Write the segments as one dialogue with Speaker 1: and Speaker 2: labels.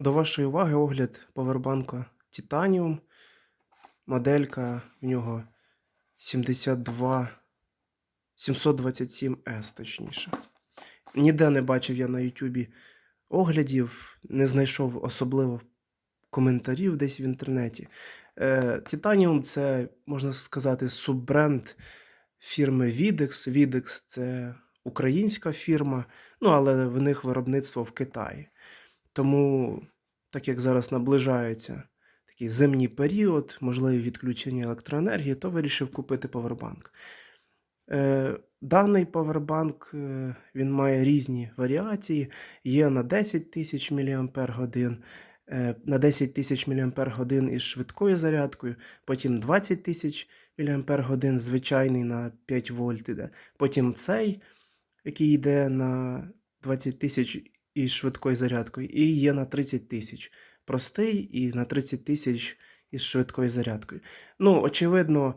Speaker 1: До вашої уваги огляд повербанка Titanium. Моделька в нього 72 727S, точніше. Ніде не бачив я на Ютубі оглядів, не знайшов особливо коментарів десь в інтернеті. Е, Titanium це, можна сказати, суббренд фірми Videx. Videx це українська фірма, ну але в них виробництво в Китаї. Тому, так як зараз наближається такий зимній період, можливі відключення електроенергії, то вирішив купити павербанк. Е, даний павербанк е, він має різні варіації. Є на 10 тисяч мАч, е, на 10 тисяч мАч із швидкою зарядкою, потім 20 тисяч мАч звичайний на 5 вольт іде. Потім цей, який йде на 20 тисяч із швидкою зарядкою, і є на 30 тисяч. Простий і на 30 тисяч із швидкою зарядкою. Ну, очевидно,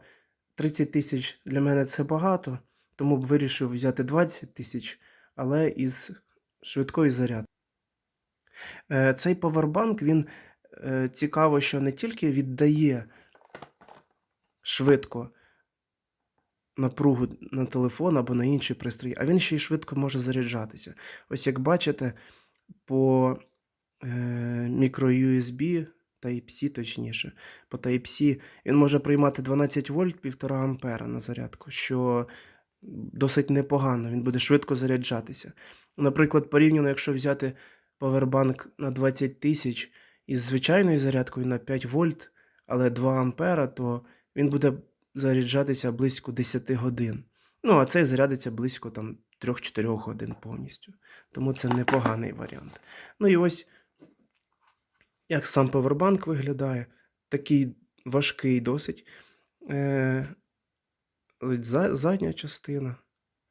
Speaker 1: 30 тисяч для мене це багато, тому б вирішив взяти 20 тисяч, але із швидкою зарядкою. Е, Цей павербанк, він е, цікаво, що не тільки віддає швидко напругу на телефон або на інший пристрій, а він ще й швидко може заряджатися. Ось як бачите, по е, мікро-USB, Type-C точніше, по Type-C він може приймати 12 вольт 1,5 ампера на зарядку, що досить непогано, він буде швидко заряджатися. Наприклад, порівняно, якщо взяти павербанк на 20 тисяч із звичайною зарядкою на 5 вольт, але 2 ампера, то він буде заряджатися близько 10 годин. Ну, а цей зарядиться близько там 3-4 годин повністю. Тому це непоганий варіант. Ну і ось як сам павербанк виглядає. Такий важкий досить. Е, задня частина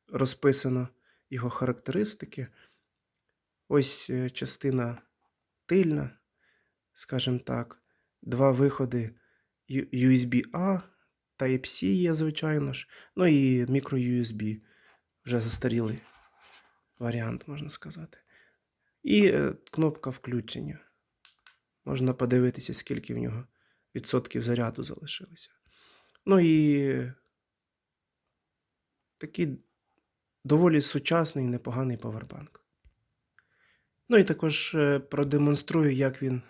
Speaker 1: розписано його характеристики. Ось е, частина тильна, скажімо так, два виходи USB-A, Type-C є, звичайно ж, ну і micro-USB, вже застарілий варіант, можна сказати. І е, кнопка включення. Можна подивитися, скільки в нього відсотків заряду залишилося. Ну і такий доволі сучасний, непоганий павербанк. Ну і також е, продемонструю, як він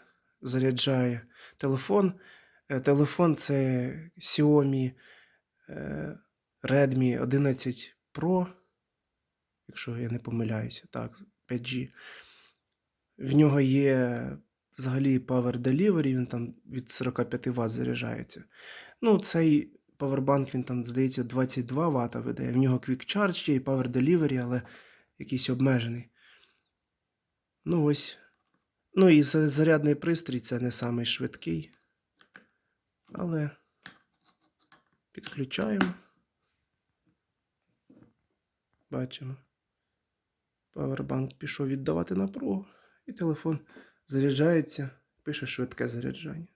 Speaker 1: заряджає телефон. Е, Телефон це Xiaomi е, Redmi 11 Pro, якщо я не помиляюся, так, 5G. В нього є взагалі Power Delivery, він там від 45 Вт заряджається. Ну, цей павербанк, він там, здається, 22 Вт видає. В нього Quick Charge є і Power Delivery, але якийсь обмежений. Ну, ось. Ну і зарядний пристрій це не самий швидкий. Але підключаємо. Бачимо. Павербанк пішов віддавати напругу, і телефон заряджається, пише швидке заряджання.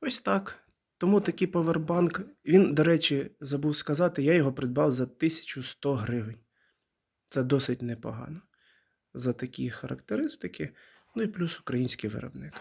Speaker 1: Ось так. Тому такий павербанк. Він, до речі, забув сказати, я його придбав за 1100 гривень. Це досить непогано. За такі характеристики. Ну і плюс український виробник.